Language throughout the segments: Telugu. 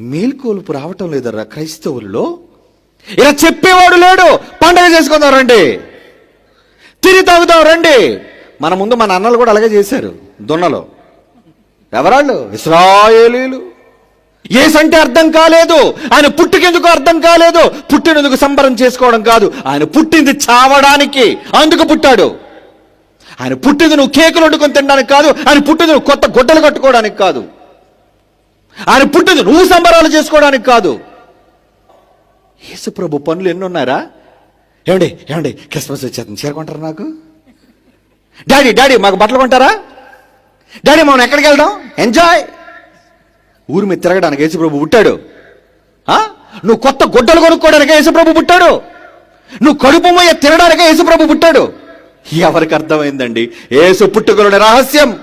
మేల్కోలుపు రావటం లేదరా క్రైస్తవుల్లో? ఇలా చెప్పేవాడు లేడు. పండగ చేసుకుందాం రండి. తిరిగి తాగుదాం రండి. మన ముందు మన అన్నలు కూడా అలాగే చేశారు. దున్నలో. ఎవరాళ్ళు? ఇస్రాయేలీలు. ఏసంటే అర్థం కాలేదు. ఆయన పుట్టుకెందుకు అర్థం కాలేదు? పుట్టినందుకు సంబరం చేసుకోవడం కాదు. ఆయన పుట్టింది చావడానికి. అందుకు పుట్టాడు. ఆయన పుట్టింది నువ్వు కేకులు వండుకొని తినడానికి కాదు. ఆయన పుట్టింది నువ్వు కొత్త గుడ్డలు కట్టుకోవడానికి కాదు. ఆయన పుట్టింది నువ్వు సంబరాలు చేసుకోవడానికి కాదు. యేసుప్రభు పనులు ఎన్ని ఉన్నారా ఏమండి ఏమండి క్రిస్మస్ వచ్చేస్తుంది. చేరుకుంటారు నాకు? డాడీ డాడీ మాకు బట్టలు కొంటారా? డాడీ మనం ఎక్కడికి వెళ్దాం? ఎంజాయ్! ఊరి మీద తిరగడానికి యేసుప్రభు పుట్టాడు. నువ్వు కొత్త గుడ్డలు కొనుక్కోవడానికి యేసుప్రభు పుట్టాడు. నువ్వు కడుపు మొయ్య తినడానికి యేసుప్రభు పుట్టాడు. ఎవరికి అర్థమైందండి? యేసు పుట్టుకలోని రహస్యం.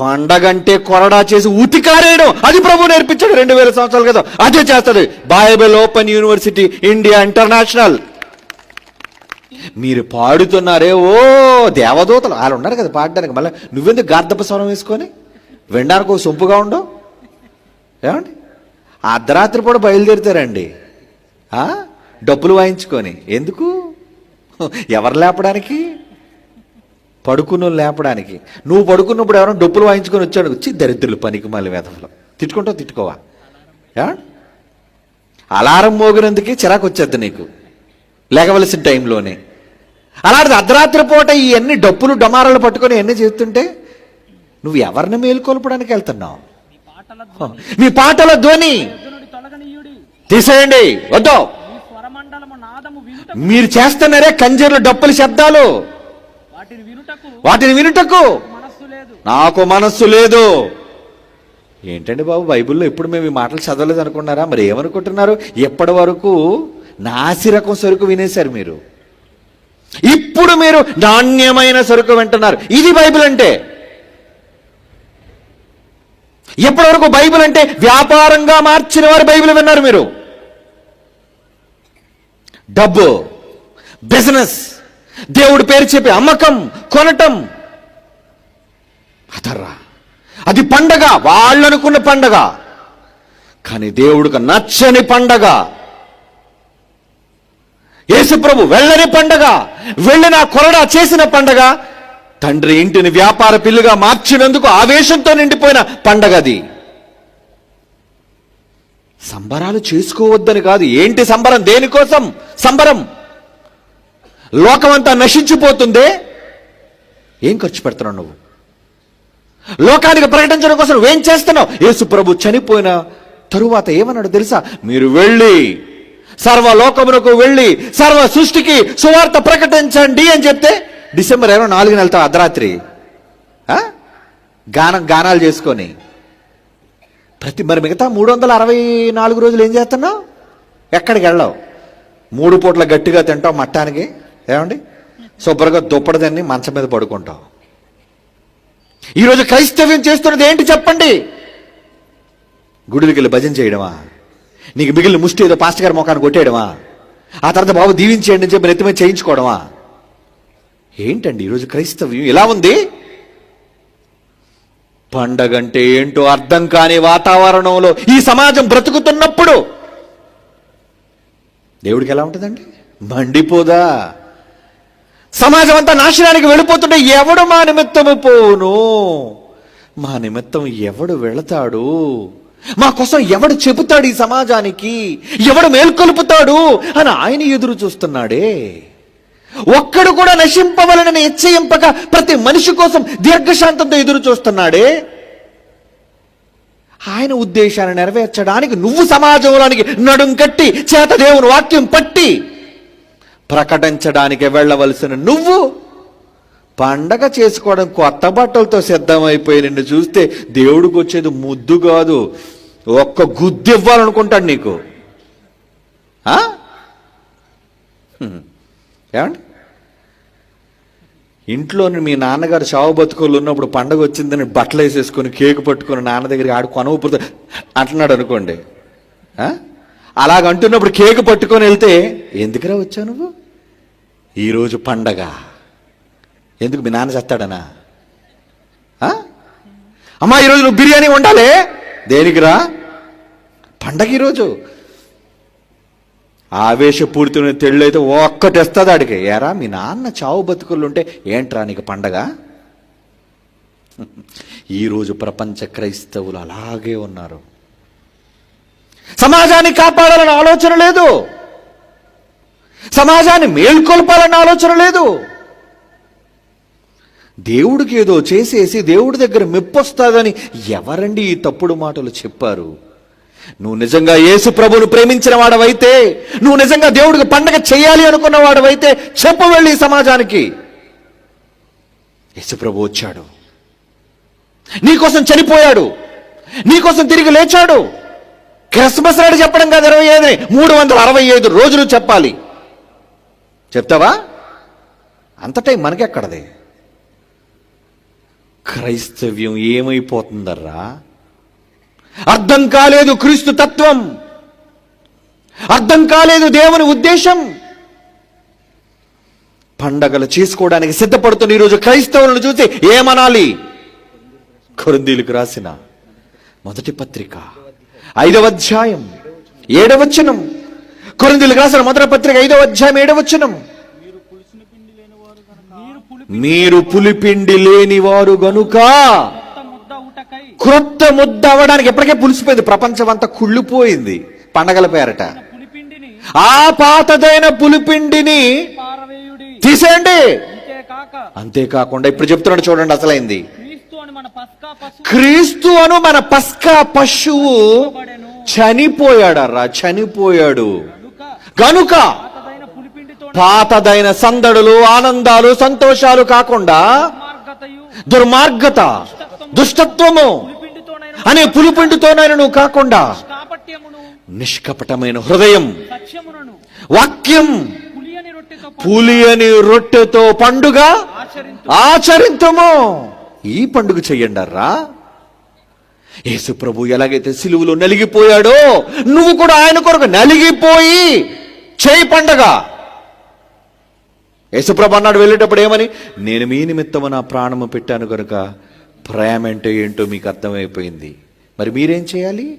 పండగంటే కొరడా చేసి ఉతికారేయడం. అది ప్రభు నేర్పించాడు రెండు వేల సంవత్సరాల క్రితం. అదే చేస్తాడు Bible open university India international. మీరు పాడుతున్నారే ఓ దేవదూతలు. వాళ్ళు ఉన్నారు కదా పాడడానికి. మళ్ళీ నువ్వెందుకు గార్ధప స్వరం వేసుకొని? వినడానికి ఒక సొంపుగా ఉండవు? ఏమండి? అర్ధరాత్రి పూట బయలుదేరుతారండి. డబ్బులు వాయించుకొని. ఎందుకు? ఎవరు లేపడానికి? పడుకున్న లేపడానికి. నువ్వు పడుకున్నప్పుడు ఎవరైనా డప్పులు వాయించుకొని వచ్చాడు. వచ్చి దరిద్రులు పనికి మళ్ళీ వేధంలో తిట్టుకుంటావు తిట్టుకోవా? అలారం మోగినందుకే చిరాకు వచ్చేద్ది నీకు. లేకవలసిన టైంలోనే. అలాంటిది అర్ధరాత్రి పూట ఇవన్నీ డప్పులు డమారాలు పట్టుకొని ఎన్ని చేస్తుంటే నువ్వు ఎవరిని మేలుకొల్పడానికి వెళ్తున్నావు? మీ పాటల ధ్వని. తీసేయండి. వద్దు. మీరు చేస్తున్నారే కంజర్లు డప్పుల శబ్దాలు. వాటిని వినుటకు. నాకు మనస్సు లేదు. ఏంటండి బాబు బైబిల్లో ఇప్పుడు మేము ఈ మాటలు చదవలేదు అనుకున్నారా? మరి ఏమనుకుంటున్నారు? ఎప్పటి వరకు నాసిరకం సరుకు వినేశారు మీరు? ఇప్పుడు మీరు నాణ్యమైన సరుకు వింటున్నారు. ఇది బైబిల్ అంటే. ఎప్పటి వరకు బైబిల్ అంటే? వ్యాపారంగా మార్చిన వారు బైబిల్ విన్నారు మీరు. డబ్బు బిజినెస్ దేవుడి పేరు చెప్పి అమ్మకం కొనటం. అదర్రా. అది పండగ వాళ్ళు అనుకున్న పండగ. కానీ దేవుడికి నచ్చని పండగ. యేసుప్రభు వెళ్ళని పండగ వెళ్ళిన కొరడా చేసిన పండగ. తండ్రి ఇంటిని వ్యాపార పిల్లుగా మార్చినందుకు ఆవేశంతో నిండిపోయిన పండగ అది. సంబరాలు చేసుకోవద్దని కాదు. ఏంటి సంబరం? దేనికోసం? సంబరం. లోకమంతా నశించిపోతుందే. ఏం ఖర్చు పెడుతున్నావు నువ్వు? లోకానికి ప్రకటించడం కోసం నువ్వేం చేస్తున్నావు? యేసు ప్రభు చనిపోయిన తరువాత ఏమన్నాడు తెలుసా? మీరు వెళ్ళి సర్వ లోకమునకు వెళ్ళి సర్వ సృష్టికి సువార్త ప్రకటించండి అని చెప్తే డిసెంబర్ ఇరవై నాలుగున వెళ్తావు అర్ధరాత్రి. గానం గానాలు చేసుకొని. ప్రతి మరి మిగతా మూడు వందల అరవై నాలుగు రోజులు ఏం చేస్తున్నావు? ఎక్కడికి వెళ్ళావు? మూడు పూట్ల గట్టిగా తింటావు మట్టానికి? ఏమండి? శుభ్రంగా దుప్పడదాన్ని మంచం మీద పడుకుంటాం. ఈరోజు క్రైస్తవ్యం చేస్తున్నది ఏంటి చెప్పండి? గుడికి వెళ్ళి భజన చేయడమా? నీకు మిగిలిన ముష్టి ఏదో పాస్టర్ గారి ముఖాన్ని కొట్టేయడమా? ఆ తర్వాత బాబు దీవించేయండి అని చెప్పి నెత్తిమే చేయించుకోవడమా? ఏంటండి ఈరోజు క్రైస్తవ్యం? ఎలా ఉంది? పండగంటే ఏంటో అర్థం కాని వాతావరణంలో ఈ సమాజం బ్రతుకుతున్నప్పుడు దేవుడికి ఎలా ఉంటుందండి? మండిపోదా? సమాజం అంతా నాశనానికి వెళ్ళిపోతుంటే ఎవడు మా నిమిత్తము పోను? మా నిమిత్తం ఎవడు వెళతాడు? మా కోసం ఎవడు చెబుతాడు ఈ సమాజానికి? ఎవడు మేల్కొలుపుతాడు? అని ఆయన ఎదురు చూస్తున్నాడే. ఒక్కడు కూడా నశింపవలనని హెచ్చయింపక ప్రతి మనిషి కోసం దీర్ఘశాంతంతో ఎదురు చూస్తున్నాడే. ఆయన ఉద్దేశాన్ని నెరవేర్చడానికి నువ్వు సమాజంలోనికి నడుం కట్టి చేత దేవుని వాక్యం పట్టి ప్రకటించడానికి వెళ్ళవలసిన నువ్వు పండగ చేసుకోవడం కొత్త బట్టలతో సిద్ధమైపోయి నిన్ను చూస్తే దేవుడికి వచ్చేది ముద్దు కాదు ఒక్క గుద్దు ఇవ్వాలనుకుంటాడు నీకు. ఏమండి? ఇంట్లోని మీ నాన్నగారు చావు బతుకులు ఉన్నప్పుడు పండగ వచ్చిందని బట్టలు వేసేసుకొని కేకు పట్టుకొని నాన్న దగ్గరికి ఆడు కొనవపోతే అంటున్నాడు అనుకోండి. అలాగంటున్నప్పుడు కేక్ కేకు పట్టుకొని వెళ్తే ఎందుకురా వచ్చావు నువ్వు? ఈరోజు పండగ. ఎందుకు మీ నాన్న చేస్తాడనా? ఆ? అమ్మా ఈరోజు నువ్వు బిర్యానీ వండాలి? దేనికిరా పండగ ఈరోజు ఆవేశపూరితమైన తెళ్ళైతే ఒక్కటి వస్తుంది ఆడికి. ఏరా మీ నాన్న చావు బతుకులు ఉంటే ఏంట్రా నీకు పండగ? ఈరోజు ప్రపంచ క్రైస్తవులు అలాగే ఉన్నారు. సమాజాన్ని కాపాడాలనే ఆలోచన లేదు. సమాజాన్ని మేల్కొల్పాలన్న ఆలోచన లేదు. దేవుడికి ఏదో చేసేసి దేవుడి దగ్గర మెప్పొస్తాదని ఎవరండి ఈ తప్పుడు మాటలు చెప్పారు? నువ్వు నిజంగా యేసు ప్రభును ప్రేమించిన వాడవైతే నువ్వు నిజంగా దేవుడికి పండగ చేయాలి అనుకున్న వాడవైతే చెప్పు వెళ్ళి సమాజానికి. యేసు ప్రభు వచ్చాడు. నీకోసం చనిపోయాడు. నీకోసం తిరిగి లేచాడు. క్రిస్మస్ నాడు చెప్పడం కాదు ఇరవై ఐదు మూడు వందల అరవై ఐదు రోజులు చెప్పాలి. చెప్తావా? అంత టైం మనకెక్కడది? క్రైస్తవ్యం ఏమైపోతుందర్రా? అర్థం కాలేదు క్రీస్తు తత్వం. అర్థం కాలేదు దేవుని ఉద్దేశం. పండగలు చేసుకోవడానికి సిద్ధపడుతున్న ఈరోజు క్రైస్తవులను చూసి ఏమనాలి? కొరందీలకు రాసిన మొదటి పత్రిక ఐదవ అధ్యాయం ఏడవచనం కొరిందీలకు రాసిన మొదటి పత్రిక ఐదవ అధ్యాయం ఏడవచనం మీరు పులి మీరు పులిపిండి లేని వారు గనుక క్రొత్త ముద్ద అవ్వడానికి ఎప్పటికే పులిసిపోయింది. ప్రపంచం అంతా కుళ్ళిపోయింది పండగల పేరట. ఆ పాతదైన పులిపిండిని తీసేయండి. అంతేకాక అంతేకాకుండా ఇప్పుడు చెప్తున్నాడు చూడండి అసలైంది. క్రీస్తు అని మన పస్కా పశువు క్రీస్తు అను మన పస్కా పశువు పడెను చనిపోయాడర్రా చనిపోయాడు. గనుక పాతదైన సందడులు ఆనందాలు సంతోషాలు కాకుండా దుర్మార్గత దుష్టత్వము అనే పులిపిండితోనైనా నువ్వు కాకుండా నిష్కపటమైన హృదయం వాక్యం పులియని రొట్టెతో రొట్టెతో పండుగ ఆచరింతము. ఈ పండుగ చెయ్యండర్రా యేసు ప్రభు ఎలాగైతే సిలువులో నలిగిపోయాడో నువ్వు కూడా ఆయన కొరకు నలిగిపోయి చేయి పండగ. యేసుప్రభు అన్నాడు వెళ్ళేటప్పుడు ఏమని? నేను మీ నిమిత్తము నా ప్రాణము పెట్టాను కనుక ప్రేమ అంటే ఏంటో మీకు అర్థమైపోయింది. మరి మీరేం చేయాలి?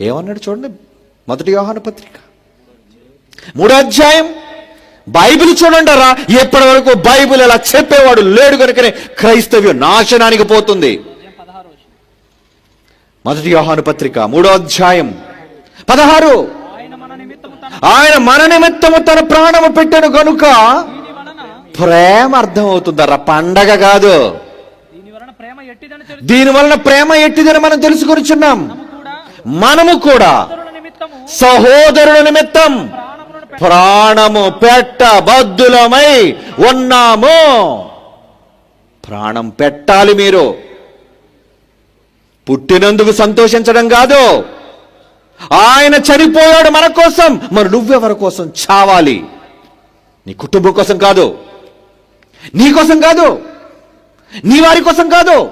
ఏమన్నాడు చూడండి మొదటి యోహాను పత్రిక. మూడో అధ్యాయం. బైబిల్ చూడండారా ఎప్పటి వరకు బైబిల్ అలా చెప్పేవాడు లేడు కనుకనే క్రైస్తవ్యం నాశనానికి పోతుంది. మొదటి యోహాను పత్రిక మూడో అధ్యాయం. పదహారు ఆయన మన నిమిత్తము తన ఆయన మన నిమిత్తము తన ప్రాణము దీని వలన ప్రేమ అర్థం అవుతుందరా పండగ కాదు. దీని వలన ప్రేమ ఎట్టిదని మనం తెలుసుకొనిచున్నాం మనము కూడా సహోదరుల నిమిత్తం ప్రాణము పెట్ట బద్దులమై ఉన్నాము. ప్రాణం పెట్టాలి మీరు. పుట్టినందుకు సంతోషించడం కాదు. ఆయన చనిపోయాడు మన కోసం. మరి నువ్వెవరి కోసం చావాలి? నీ కుటుంబం కోసం కాదు. నీ కోసం కాదు. నీ వారి కోసం కాదు.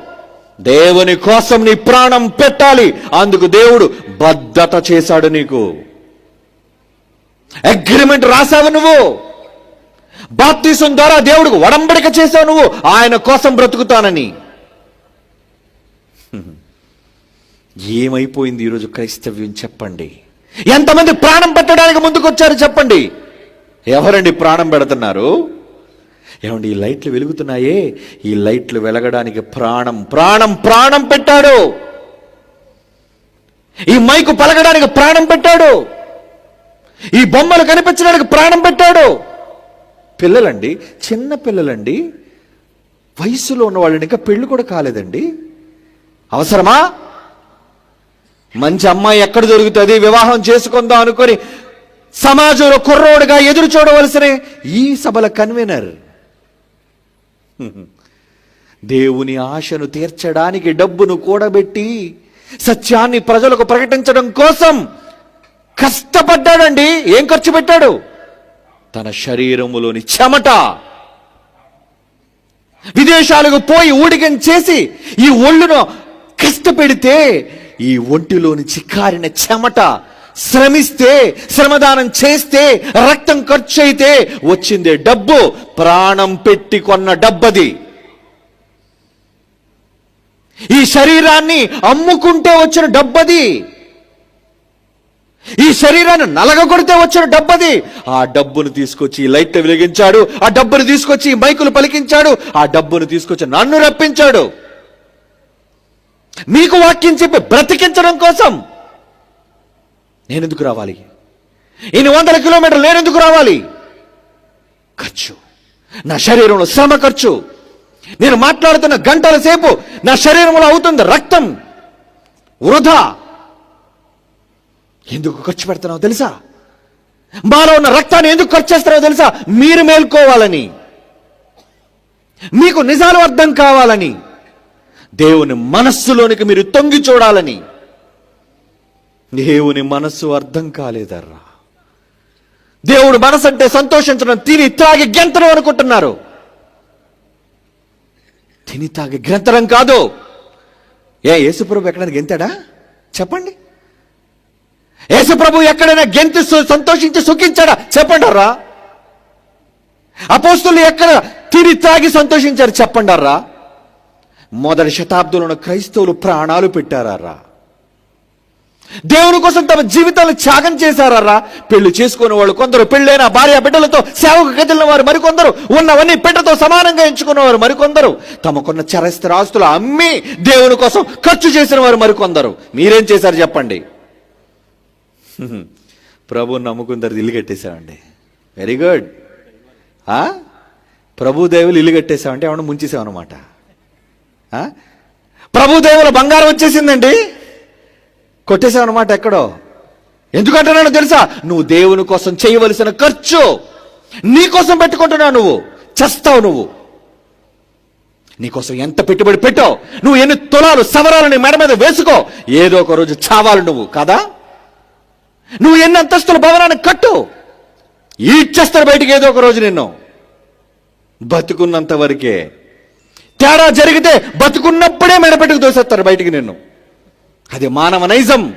దేవుని కోసం నీ ప్రాణం పెట్టాలి. అందుకు దేవుడు బద్ధత చేశాడు నీకు. అగ్రిమెంట్ రాసావు నువ్వు. బాప్తీసం ద్వారా దేవుడికి వడంబడిక చేశావు నువ్వు. ఆయన కోసం బ్రతుకుతానని. ఏమైపోయింది ఈరోజు క్రైస్తవ్యం చెప్పండి? ఎంతమంది ప్రాణం పెట్టడానికి ముందుకొచ్చారు చెప్పండి. ఎవరండి ప్రాణం పెడుతున్నారు? ఏమండి ఈ లైట్లు వెలుగుతున్నాయే? ఈ లైట్లు వెలగడానికి ప్రాణం ప్రాణం ప్రాణం పెట్టాడు. ఈ మైకు పలకడానికి ప్రాణం పెట్టాడు. ఈ బొమ్మలు కనిపించడానికి ప్రాణం పెట్టాడు. పిల్లలండి చిన్న పిల్లలండి వయసులో ఉన్న వాళ్ళని ఇంకా పెళ్ళి కూడా కాలేదండి. అవసరమా? మంచి అమ్మాయి ఎక్కడ దొరుకుతుంది? వివాహం చేసుకుందాం అనుకొని సమాజంలో కుర్రోడుగా ఎదురు చూడవలసిన ఈ సభల కన్వీనర్ దేవుని ఆశను తీర్చడానికి డబ్బును కూడబెట్టి సత్యాన్ని ప్రజలకు ప్రకటించడం కోసం కష్టపడ్డాడండి. ఏం ఖర్చు పెట్టాడు? తన శరీరములోని చెమట. విదేశాలకు పోయి ఊడికం చేసి ఈ ఒళ్ళును కష్టపెడితే ఈ ఒంటిలోని చిక్కారిన చెమట శ్రమిస్తే శ్రమదానం చేస్తే రక్తం ఖర్చు అయితే వచ్చిందే డబ్బు ప్రాణం పెట్టి కొన్న డబ్బది. ఈ శరీరాన్ని అమ్ముకుంటే వచ్చిన డబ్బది. ఈ శరీరాన్ని నలగగొడితే వచ్చిన డబ్బది. ఆ డబ్బును తీసుకొచ్చి ఈ వెలిగించాడు ఆ డబ్బును తీసుకొచ్చి ఈ మైకులు పలికించాడు ఆ డబ్బును తీసుకొచ్చి నన్ను రప్పించాడు. మీకు వాక్యం చెప్పి బ్రతికించడం కోసం నేనెందుకు రావాలి? ఎన్ని వందల కిలోమీటర్లు నేనెందుకు రావాలి? ఖర్చు. నా శరీరంలో శ్రమ ఖర్చు. నేను మాట్లాడుతున్న గంటల సేపు నా శరీరంలో అవుతుంది రక్తం. వృధా. ఎందుకు ఖర్చు పెడుతున్నావు తెలుసా? మాలో ఉన్న రక్తాన్ని ఎందుకు ఖర్చు చేస్తున్నావు తెలుసా? మీరు మేల్కోవాలని. మీకు నిజాలు అర్థం కావాలని. దేవుని మనస్సులోనికి మీరు తొంగి చూడాలని. దేవుని మనస్సు అర్థం కాలేదర్రా. దేవుడు మనసు అంటే సంతోషించడం తిని తాగి గెంతడం అనుకుంటున్నారు. తిని తాగి గ్రంథరం కాదు. ఏ యేసుప్రభు ఎక్కడైనా గెంతాడా? చెప్పండి. యేసుప్రభు ఎక్కడైనా గెంతి సు- సంతోషించి సుఖించాడా? చెప్పండారా అపోస్తులు ఎక్కడ తిని తాగి సంతోషించారు? చెప్పండారా మొదటి శతాబ్దంలో క్రైస్తవులు ప్రాణాలు పెట్టారా దేవుని కోసం తమ జీవితాలు త్యాగం చేశారా పెళ్ళి చేసుకున్న వాళ్ళు కొందరు పెళ్ళైన భార్య బిడ్డలతో సేవకు కదిలిన వారు మరికొందరు ఉన్నవన్నీ బిడ్డతో సమానంగా ఎంచుకున్నవారు మరికొందరు. తమకున్న చరస్థిర ఆస్తులు అమ్మి దేవుని కోసం ఖర్చు చేసిన వారు మరికొందరు. మీరేం చేశారు చెప్పండి. ప్రభు నమ్ముకుందరు ఇల్లు కట్టేశామండి వెరీ గుడ్ ఆ? ప్రభు దేవులు ఇల్లు కట్టేశామంటే ఏమన్నా ముంచేసామన్నమాట. ఆ? బంగారం వచ్చేసిందండి. కొట్టేశావన్నమాట ఎక్కడో? ఎందుకంటున్నాను తెలుసా? నువ్వు దేవుని కోసం చేయవలసిన ఖర్చు. నీ కోసం పెట్టుకుంటున్నావు నువ్వు. చస్తావు నువ్వు. నీకోసం ఎంత పెట్టుబడి పెట్టో నువ్వు ఎన్ని తులాలు సవరాలు నీ మెడ మీద వేసుకో? ఏదో ఒక రోజు చావాలి నువ్వు కదా? నువ్వు ఎన్ని అంతస్తుల భవనాన్ని కట్టు? ఈడ్చేస్తారు బయటికి ఏదో ఒక రోజు నిన్ను. బతుకున్నంత వరకే. తేడా జరిగితే బతుకున్నప్పుడే మెడపెట్టుకు దోసేస్తారు బయటికి నిన్ను. అది మానవ నైజం.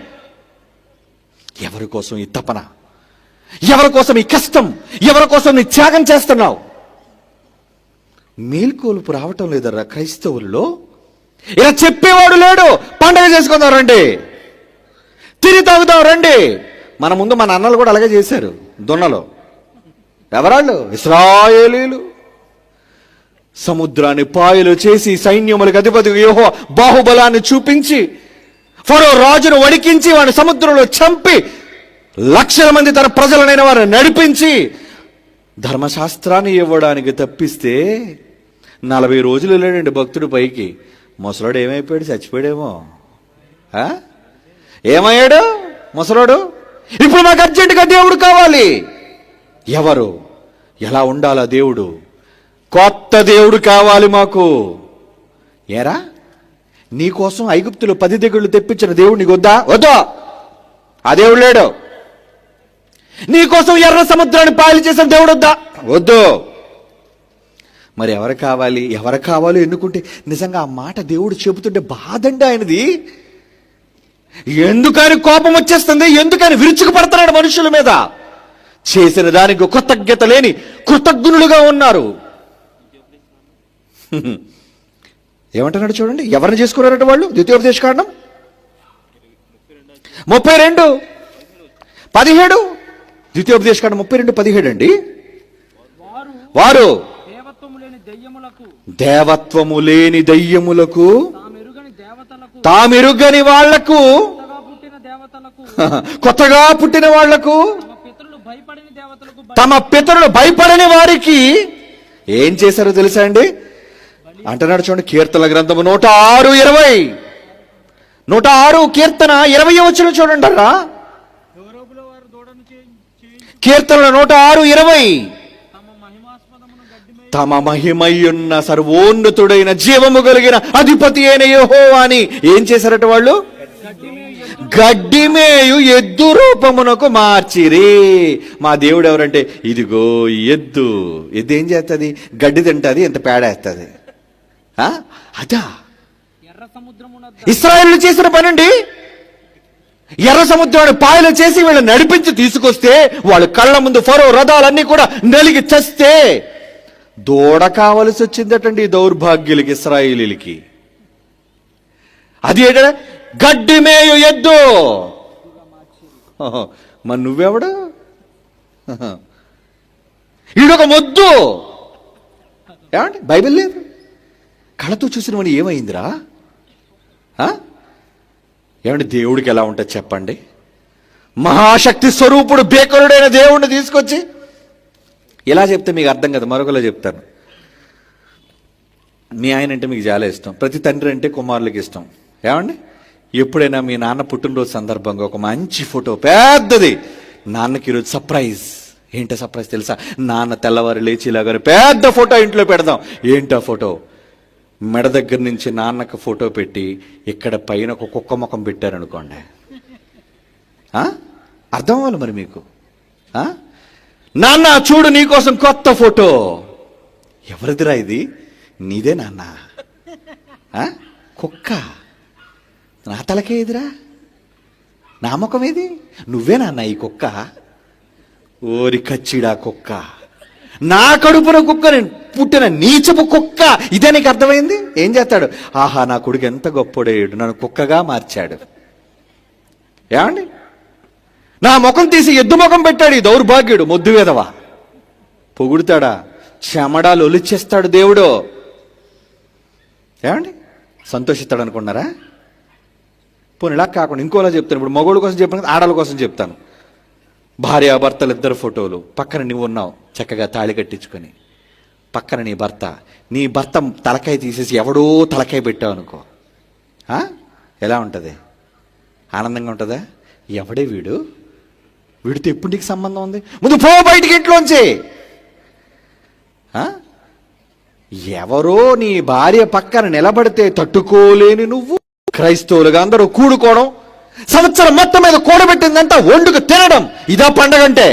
ఎవరి కోసం ఈ తపన? ఎవరి కోసం ఈ కష్టం? ఎవరి కోసం నీ త్యాగం చేస్తున్నావు? మేల్కోలుపు రావటం లేదరా క్రైస్తవుల్లో? ఇలా చెప్పేవాడు లేడు. పండగ చేసుకుందాం రండి. తిరిగి తాగుదాం రండి. మన ముందు మన అన్నలు కూడా అలాగే చేశారు. దొన్నలో. ఎవరాళ్ళు? ఇస్రాయేలీలు. సముద్రాన్ని పాయలు చేసి సైన్యములకు అధిపతి యోహో బాహుబలాన్ని చూపించి ఫరో రాజును వణికించి వాడిని సముద్రంలో చంపి లక్షల మంది తన ప్రజలనైన వారిని నడిపించి ధర్మశాస్త్రాన్ని ఇవ్వడానికి తప్పిస్తే నలభై రోజులు లేడండి భక్తుడు పైకి. ముసలోడు ఏమైపోయాడు? చచ్చిపోయాడేమో. ఏమయ్యాడు ముసలోడు? ఇప్పుడు నాకు అర్జెంటుగా దేవుడు కావాలి. ఎవరు? ఎలా ఉండాలా దేవుడు? కొత్త దేవుడు కావాలి మాకు. ఏరా? నీకోసం ఐగుప్తులు పది దిగుళ్ళు తెప్పించిన దేవుడు నీకు వద్దా? వద్దా ఆ దేవుడు లేడు. నీకోసం ఎర్ర సముద్రాన్ని పాయలు చేసిన దేవుడు వద్దా? వద్దు. మరి ఎవరు కావాలి? ఎవరు కావాలో ఎన్నుకుంటే నిజంగా ఆ మాట దేవుడు చెబుతుంటే బాధండి ఆయనది. ఎందుకని కోపం వచ్చేస్తుంది? ఎందుకని విరుచుకు పడుతున్నాడు మనుషుల మీద? చేసిన దానికి కృతజ్ఞత లేని కృతజ్ఞులుగా ఉన్నారు. ఏమంటున్నాడు చూడండి ఎవరిని చేసుకున్నారట వాళ్ళు? ద్వితీయోపదేశ కారణం? ముప్పై రెండు. పదిహేడు. ద్వితీయోపదేశ కారణం ముప్పై రెండు పదిహేడు అండి. వారు దేవత్వము లేని దెయ్యములకు తామెరుగని వాళ్ళకు కొత్తగా పుట్టిన వాళ్ళకు తమ పితరులు భయపడిన దేవతలకు తమ పితరులు భయపడని వారికి ఏం చేశారో తెలుసా అండి? అంటున్నాడు చూడండి కీర్తన గ్రంథము నూట ఆరు ఇరవై. నూట ఆరు కీర్తన ఇరవై వచ్చిన చూడండి రా కీర్తన నూట ఆరు ఇరవై. తమ మహిమయ్యున్న సర్వోన్నతుడైన జీవము కలిగిన అధిపతి అయిన అని ఏం చేశారట వాళ్ళు? గడ్డిమేయు ఎద్దు రూపమునకు మార్చిరి. మా దేవుడు ఎవరంటే ఇదిగో ఎద్దు. ఎద్దు ఏం చేస్తుంది గడ్డి తింటది ఎంత పేడేస్తుంది అదా? ఇస్రాయేల్ చేసిన పనండి. ఎర్ర సముద్రాన్ని పాయలు చేసి వీళ్ళు నడిపించి తీసుకొస్తే వాళ్ళ కళ్ళ ముందు ఫరో రథాలన్నీ కూడా నలిగి చస్తే. దూడ కావలసి వచ్చిందటండి దౌర్భాగ్యులకి ఇస్రాయేలీలకి. అది ఏంట గడ్డి మేయు ఎద్దు. మరి నువ్వెవడు? ఈడొక మొద్దు. ఏమండి? బైబిల్ లేదు. కళ్ళతో చూసిన ఏమైందిరా? ఏమంటే దేవుడికి ఎలా ఉంటుంది చెప్పండి? మహాశక్తి స్వరూపుడు బేకరుడైన దేవుడిని తీసుకొచ్చి ఇలా చెప్తే మీకు అర్థం కదా మరొకలా చెప్తాను. మీ ఆయన అంటే మీకు చాలా ఇష్టం ప్రతి తండ్రి అంటే కుమారులకి ఇష్టం. ఏమండి? ఎప్పుడైనా మీ నాన్న పుట్టినరోజు సందర్భంగా ఒక మంచి ఫోటో పెద్దది. నాన్నకి ఈరోజు సర్ప్రైజ్. ఏంటో సర్ప్రైజ్ తెలుసా? నాన్న తెల్లవారు లేచి ఇలాగారు పెద్ద ఫోటో ఇంట్లో పెడదాం. ఏంటో ఫోటో? మెడ దగ్గర నుంచి నాన్నకు ఫోటో పెట్టి ఇక్కడ పైన ఒక కుక్క ముఖం పెట్టారనుకోండి. అర్థం అవ్వాలి మరి మీకు. నాన్న చూడు నీకోసం కొత్త ఫోటో. ఎవరిదిరా ఇది? నీదే నాన్న. కుక్క. నా తలకే ఇదిరా. నా ముఖం ఏది? నువ్వే నాన్న ఈ కుక్క. ఓరి కచ్చిడా కుక్క. నా కడుపున కుక్క నేను పుట్టిన నీచపు కుక్క. ఇదే నీకు అర్థమైంది? ఏం చేస్తాడు? ఆహా నా కొడుకు ఎంత గొప్పడేయుడు. నన్ను కుక్కగా మార్చాడు. ఏమండి? నా ముఖం తీసి ఎద్దు ముఖం పెట్టాడు ఈ దౌర్భాగ్యుడు మొద్దు వేదవా. పొగుడుతాడా? చెమడాలు ఒలిచేస్తాడు దేవుడు. ఏమండి? సంతోషిస్తాడు అనుకున్నారా? పోనీ ఇలా కాకుండా ఇంకోలా చెప్తాను. ఇప్పుడు మగోళ్ళ కోసం చెప్పాను ఆడల కోసం చెప్తాను. భార్యాభర్తలు ఇద్దరు ఫోటోలు. పక్కన నువ్వు ఉన్నావు చక్కగా తాళి కట్టించుకొని. పక్కన నీ భర్త. నీ భర్త తలకాయ తీసేసి ఎవడో తలకాయ పెట్టావు అనుకో. ఎలా ఉంటుంది? ఆనందంగా ఉంటుందా? ఎవడే వీడు? వీడితో ఎప్పుడు నీకు సంబంధం ఉంది? ముందు పో బయటికి ఇంట్లోంచి. ఎవరో నీ భార్య పక్కన నిలబడితే తట్టుకోలేని నువ్వు. క్రైస్తవులుగా అందరూ కూడుకోవడం సంవత్సరం మొత్తం మీద కూడబెట్టిందంతా వండుకు తినడం. ఇదా పండగ అంటే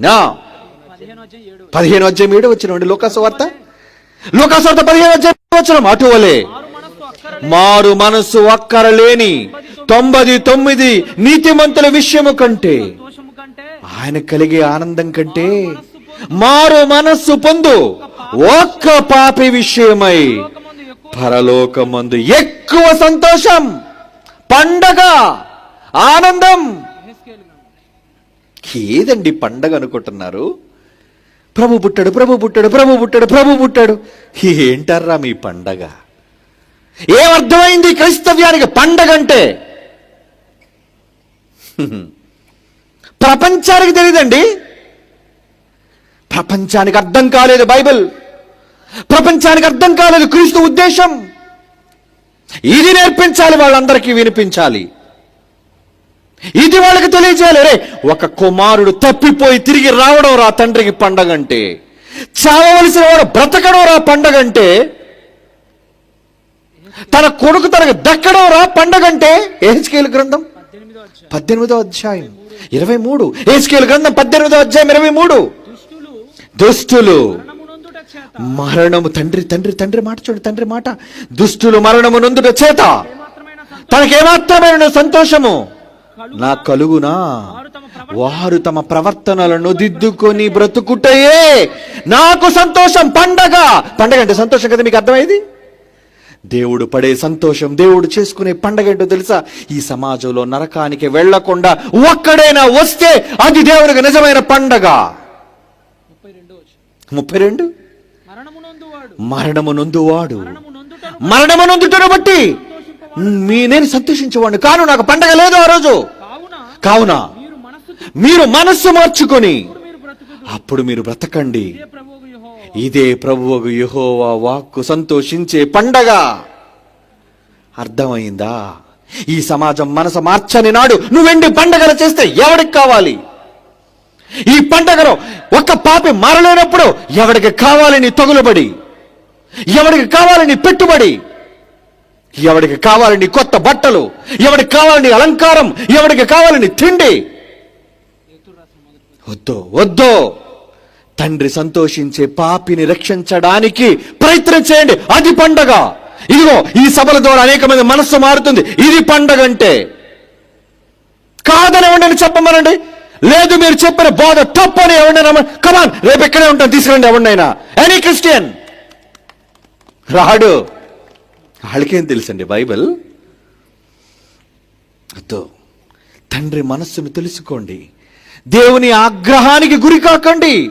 నా పదిహేను అధ్యాయం ఏడు వచ్చిన లోకాసు లోకాసువార్త లోకాసు పదిహేను అధ్యాయం వచ్చిన అటువలే మారు మనస్సు ఒక్కర మారు మనసు లేని తొంభై తొమ్మిది నీతిమంతుల విషయము కంటే ఆయన కలిగే ఆనందం కంటే మారు మనస్సు పొందు ఒక్క పాపి విషయమై పరలోకమందు ఎక్కువ సంతోషం పండగ ఆనందం. ఏదండి పండగ అనుకుంటున్నారు? ప్రభు పుట్టాడు ప్రభు పుట్టాడు ప్రభు పుట్టాడు ప్రభు పుట్టాడు. ఏంటారా మీ పండగ. ఏమర్థమైంది క్రైస్తవ్యానికి పండగ అంటే? ప్రపంచానికి తెలియదండి ప్రపంచానికి అర్థం కాలేదు బైబిల్. ప్రపంచానికి అర్థం కాలేదు క్రీస్తు ఉద్దేశం. ఇది నేర్పించాలి వాళ్ళందరికీ వినిపించాలి. ఇది వాళ్ళకి తెలియజేయాలి. రే ఒక కుమారుడు తప్పిపోయి తిరిగి రావడం రా తండ్రికి పండగ అంటే చావవలసిన వాడు బ్రతకడం రా పండగంటే. తన కొడుకు తనకు దక్కడం రా పండగంటే. ఏహెచ్కేలు గ్రంథం? పద్దెనిమిదో అధ్యాయం. ఇరవై మూడు. ఏహెచ్కేలు గ్రంథం పద్దెనిమిదో అధ్యాయం ఇరవై మూడు. దుష్టులు దుస్తులు మరణము తండ్రి తండ్రి తండ్రి మాట చూడు తండ్రి మాట. దుస్తులు మరణము నొందుట చేత. తనకేమాత్రమైన సంతోషము? నా కలుగునా? వారు తమ ప్రవర్తన వారు తమ ప్రవర్తనలను దిద్దుకొని బ్రతుకుటయే. నాకు సంతోషం పండగ. పండగ అంటే సంతోషం కదా మీకు అర్థమైంది? దేవుడు పడే సంతోషం దేవుడు చేసుకునే పండగ ఏంటో తెలుసా? ఈ సమాజంలో నరకానికి వెళ్ళకుండా ఒక్కడైనా వస్తే అది దేవునికి నిజమైన పండగ. ముప్పై రెండో? మరణము నొందువాడు. మరణము నొందుటను బట్టి. మీ నేను సంతోషించేవాడిని. కాను నాకు పండగ లేదు ఆ రోజు. కావున? మీరు మనస్సు మీరు మనస్సు మార్చుకొని అప్పుడు మీరు బ్రతకండి. ఇదే ప్రభువు ప్రభువుకు యెహోవా. వాక్కు సంతోషించే పండగ. అర్థమైందా? ఈ సమాజం మనసు మార్చని నాడు నువ్వెండి పండగలు చేస్తే ఎవడికి కావాలి? ఈ పండగలో ఒక్క పాపి మారలేనప్పుడు ఎవడికి కావాలి నీ తగులుబడి? ఎవడికి కావాలి నీ పెట్టుబడి? ఎవడికి కావాలని కొత్త బట్టలు ఎవడికి కావాలని అలంకారం ఎవడికి కావాలని తిండి. వద్దు వద్దు. తండ్రి సంతోషించే పాపిని రక్షించడానికి ప్రయత్నం చేయండి. అది పండగ. ఇదిగో ఈ సభల ద్వారా అనేక మంది మనస్సు మారుతుంది. ఇది పండగ అంటే. కాదని ఎవరిని చెప్పమనండి. లేదు మీరు చెప్పిన బోధ తప్పు అని ఎవరినైనా కమాన్ రేపు ఇక్కడే ఉంటాను తీసుకురండి ఎవరినైనా. ఎనీ క్రిస్టియన్ రాడు. వాళ్ళకేం తెలుసండి బైబిల్? అద్దో తండ్రి మనస్సును తెలుసుకోండి. దేవుని ఆగ్రహానికి గురి కాకండి.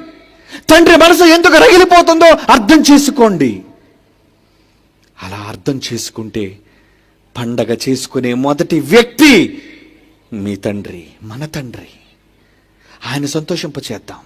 తండ్రి మనసు ఎందుకు రగిలిపోతుందో అర్థం చేసుకోండి. అలా అర్థం చేసుకుంటే పండగ చేసుకునే మొదటి వ్యక్తి మీ తండ్రి మన తండ్రి. ఆయన సంతోషింపచేద్దాం.